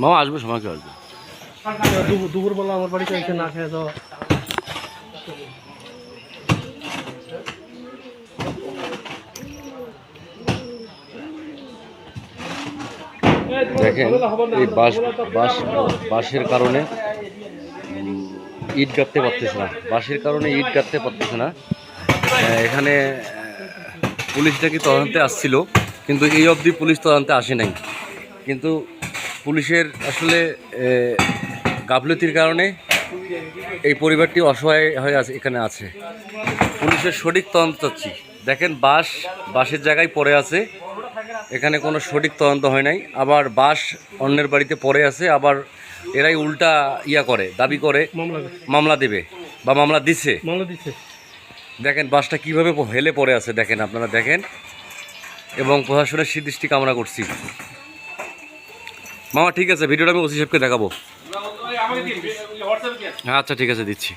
মামা আসবে সময়কে আসবে। দুপুর দুপুরবেলা আমার বাড়িতে এসে না খেয়ে যাওয়া। দেখেন এই বাস বাস বাসের কারণে ইট গাঁথতে পারতেছে না। বাসের কারণে ইট গাঁথতে পারতেছে না। এখানে পুলিশ নাকি তদন্তে আসছিল। কিন্তু এই অবধি পুলিশ তদন্তে আসে নাই। কিন্তু পুলিশের আসলে গাফলতির কারণে এই পরিবারটি অসহায় হয়ে আছে এখানে আছে। পুলিশের সঠিক তদন্ত চাচ্ছি। দেখেন বাস বাসের জায়গায় পড়ে আছে। এখানে কোনো সঠিক তদন্ত হয় নাই। আবার বাস অন্যের বাড়িতে পড়ে আছে। আবার এরাই উল্টা ইয়া করে দাবি করে মামলা দেবে বা মামলা দিছে। দেখেন বাসটা কীভাবে হেলে পড়ে আছে দেখেন আপনারা দেখেন। এবং প্রশাসনের সুদৃষ্টি কামনা করছি। মামা ঠিক আছে ভিডিওটা আমি ওসি সাহেবকে দেখাবো। হ্যাঁ আচ্ছা ঠিক আছে দিচ্ছি।